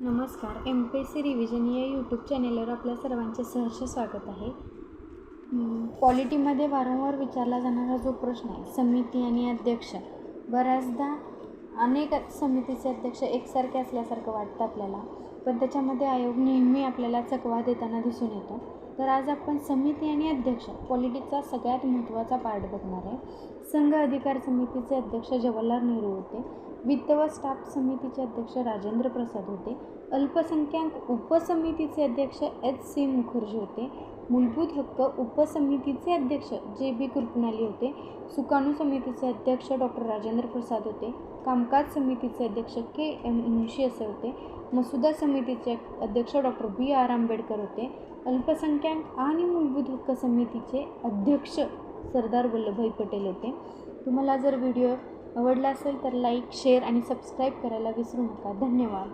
नमस्कार M P S C revision या YouTube चॅनेलवर आपल्या सर्वांचे सहर्ष स्वागत आहे. पॉलिटीमध्ये वारंवार विचारला जाणारा जो प्रश्न आहे समिती आणि अध्यक्ष बऱ्याचदा अनेक समितीचे अध्यक्ष एकसारखे असल्यासारखं वाटतं आपल्याला. पण त्याच्यामध्ये आयोग नेहमी आपल्याला चकवा देताना दिसून येतो. तर आज आपण समिती आणि अध्यक्ष पॉलिटिक्सचा सगळ्यात महत्त्वाचा पार्ट बघणार आहे. संघ अधिकार समितीचे अध्यक्ष जवाहरलाल नेहरू होते. वित्त व स्टाफ समितीचे अध्यक्ष राजेंद्र प्रसाद होते. अल्पसंख्याक उपसमितीचे अध्यक्ष एच सी मुखर्जी होते. मूलभूत हक्क उपसमितीचे अध्यक्ष जे बी कृपणाली होते सुकाणू समितीचे अध्यक्ष डॉक्टर राजेंद्र प्रसाद होते कामकाज समितीचे अध्यक्ष के एम मुन्शी असे होते मसुदा समितीचे अध्यक्ष डॉक्टर बी आर आंबेडकर होते अल्पसंख्याक आणि मूलभूत हक्क समितीचे अध्यक्ष सरदार वल्लभभाई पटेल होते. तुम्हाला जर व्हिडिओ आवडला असेल तर लाईक शेअर आणि सबस्क्राईब करायला विसरू नका. धन्यवाद.